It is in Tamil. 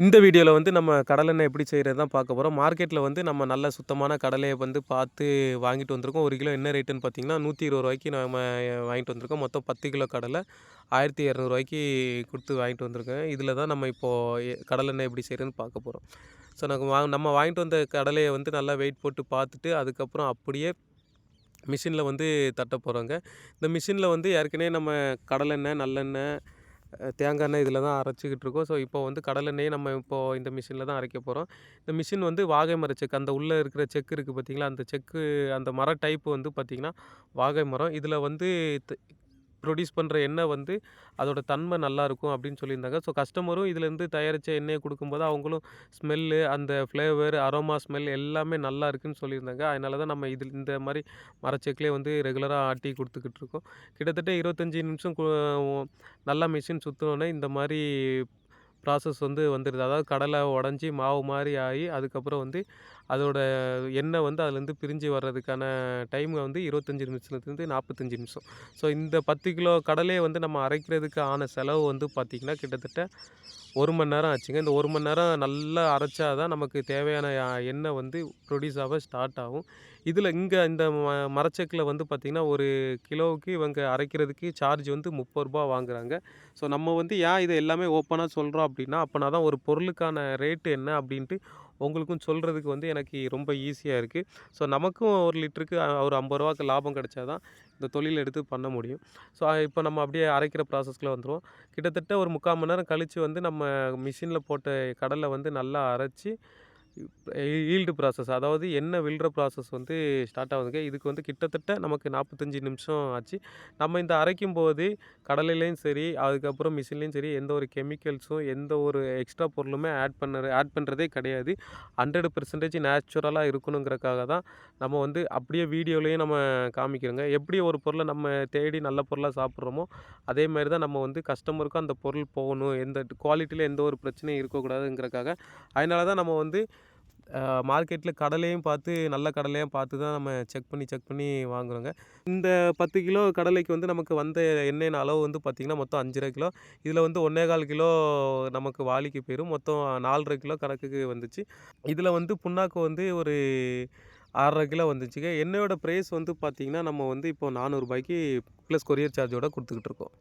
இந்த வீடியோவில் வந்து நம்ம கடலெண்ணெய் எப்படி செய்கிறது தான் பார்க்க போகிறோம் மார்க்கெட்டில் வந்து நம்ம நல்ல சுத்தமான கடலையை வந்து பார்த்து வாங்கிட்டு வந்திருக்கோம். ஒரு கிலோ என்ன ரேட்டுன்னு பார்த்தீங்கன்னா நூற்றி இருபது ரூபாய்க்கு நம்ம வாங்கிட்டு வந்திருக்கோம். மொத்தம் பத்து கிலோ கடலை ஆயிரத்தி இரநூறுவாய்க்கு கொடுத்து வாங்கிட்டு வந்திருக்கேன். இதில் தான் நம்ம இப்போது கடலெண்ணெய் எப்படி செய்கிறதுன்னு பார்க்க போகிறோம் ஸோ நாங்கள் வா நம்ம வாங்கிட்டு வந்த கடலையை வந்து நல்லா வெயிட் போட்டு பார்த்துட்டு அதுக்கப்புறம் அப்படியே மிஷினில் வந்து தட்ட போகிறோங்க இந்த மிஷினில் வந்து ஏற்கனவே நம்ம கடலெண்ணெய் நல்லெண்ணெய் தேங்காய் எண்ணெய் இதில் தான் அரைச்சிக்கிட்டு இருக்கோம். ஸோ இப்போ வந்து கடலெண்ணெயை நம்ம இப்போது இந்த மிஷினில் தான் அரைக்க போகிறோம் இந்த மிஷின் வந்து வாகை மர செக்கு அந்த உள்ளே இருக்கிற செக்கு இருக்குது பார்த்திங்களா அந்த செக்கு அந்த மர டைப்பு வந்து பார்த்திங்கன்னா வாகை மரம். இதில் வந்து ப்ரொடியூஸ் பண்ணுற எண்ணெய் வந்து அதோட தன்மை நல்லாயிருக்கும் அப்படின்னு சொல்லியிருந்தாங்க. ஸோ கஸ்டமரும் இதுலேருந்து தயாரித்த எண்ணெயை கொடுக்கும்போது அவங்களும் ஸ்மெல்லு அந்த ஃப்ளேவர் அரோமா ஸ்மெல் எல்லாமே நல்லா இருக்குன்னு சொல்லியிருந்தாங்க. அதனால தான் நம்ம இதில் இந்த மாதிரி மரச்செக்கிலே வந்து ரெகுலராக ஆட்டி கொடுத்துக்கிட்டு இருக்கோம். கிட்டத்தட்ட இருபத்தஞ்சி நிமிஷம் நல்லா மிஷின் சுற்றினோன்னே இந்த மாதிரி ப்ராசஸ் வந்து வந்துடுது அதாவது கடலை உடஞ்சி மாவு மாதிரி ஆகி அதுக்கப்புறம் வந்து அதோட எண்ணெய் வந்து அதுலேருந்து பிரிஞ்சு வர்றதுக்கான டைம் வந்து இருபத்தஞ்சி நிமிஷத்துலேருந்து நாற்பத்தஞ்சி நிமிஷம். ஸோ இந்த பத்து கிலோ கடலையை வந்து நம்ம அரைக்கிறதுக்கு ஆன செலவு வந்து பார்த்திங்கன்னா கிட்டத்தட்ட ஒரு மணி நேரம் ஆச்சுங்க. இந்த ஒரு மணி நேரம் நல்லா அரைச்சா தான் நமக்கு தேவையான எண்ணெய் வந்து ப்ரொடியூஸ் ஆக ஸ்டார்ட் ஆகும். இதில் இங்கே இந்த ம மரச்சக்கில் வந்து பார்த்திங்கன்னா ஒரு கிலோவுக்கு இவங்க அரைக்கிறதுக்கு சார்ஜ் வந்து முப்பது ரூபா வாங்குகிறாங்க ஸோ நம்ம வந்து ஏன் இதை எல்லாமே ஓப்பனாக சொல்கிறோம் அப்படின்னா அப்போனா தான் ஒரு பொருளுக்கான ரேட்டு என்ன அப்படின்ட்டு உங்களுக்கும் சொல்கிறதுக்கு வந்து எனக்கு ரொம்ப ஈஸியாக இருக்குது ஸோ நமக்கும் ஒரு லிட்டருக்கு ஒரு ஐம்பது ரூபாக்கு லாபம் கிடைச்சா தான் இந்த தொழில் எடுத்து பண்ண முடியும். ஸோ இப்போ நம்ம அப்படியே அரைக்கிற ப்ராசஸ்க்குள்ளே வந்துடுவோம் கிட்டத்தட்ட ஒரு முக்கால் மணி நேரம் கழித்து வந்து நம்ம மிஷினில் போட்ட கடலை வந்து நல்லா அரைச்சி ஈல்டு ப்ராசஸ் அதாவது என்ன வில்ற ப்ராசஸ் வந்து ஸ்டார்ட் ஆகுதுங்க. இதுக்கு வந்து கிட்டத்தட்ட நமக்கு நாற்பத்தஞ்சு நிமிஷம் ஆச்சு. நம்ம இந்த அரைக்கும் போது கடலையிலையும் சரி அதுக்கப்புறம் மிஷின்லேயும் சரி எந்த ஒரு கெமிக்கல்ஸும் எந்த ஒரு எக்ஸ்ட்ரா பொருளுமே ஆட் பண்ண ஆட் பண்ணுறதே கிடையாது. ஹண்ட்ரட் பர்சன்டேஜ் நேச்சுரலாக இருக்கணுங்கிறக்காக தான் நம்ம வந்து அப்படியே வீடியோலையும் நம்ம காமிக்கிறோங்க. எப்படி ஒரு பொருளை நம்ம தேடி நல்ல பொருளாக சாப்பிட்றோமோ அதே மாதிரி தான் நம்ம வந்து கஸ்டமருக்கும் அந்த பொருள் போகணும். எந்த குவாலிட்டியில் எந்த ஒரு பிரச்சனையும் இருக்கக்கூடாதுங்கிறக்காக. அதனால தான் நம்ம வந்து மார்க்கெட்டில் கடலையும் பார்த்து நல்ல கடலையும் பார்த்து தான் நம்ம செக் பண்ணி செக் பண்ணி வாங்குகிறோங்க இந்த பத்து கிலோ கடலைக்கு வந்து நமக்கு வந்த எண்ணெயின் அளவு வந்து பார்த்திங்கன்னா மொத்தம் அஞ்சரை கிலோ. இதில் வந்து ஒன்றே கால் கிலோ நமக்கு வாளிக்கு போயிடும் மொத்தம் நாலரை கிலோ கணக்குக்கு வந்துச்சு. இதில் வந்து புண்ணாக்கு வந்து ஒரு ஆறரை கிலோ வந்துச்சுங்க. எண்ணெயோட ப்ரைஸ் வந்து பார்த்திங்கன்னா நம்ம வந்து இப்போ நானூறுபாய்க்கு ப்ளஸ் கொரியர் சார்ஜோடு கொடுத்துக்கிட்டு இருக்கோம்.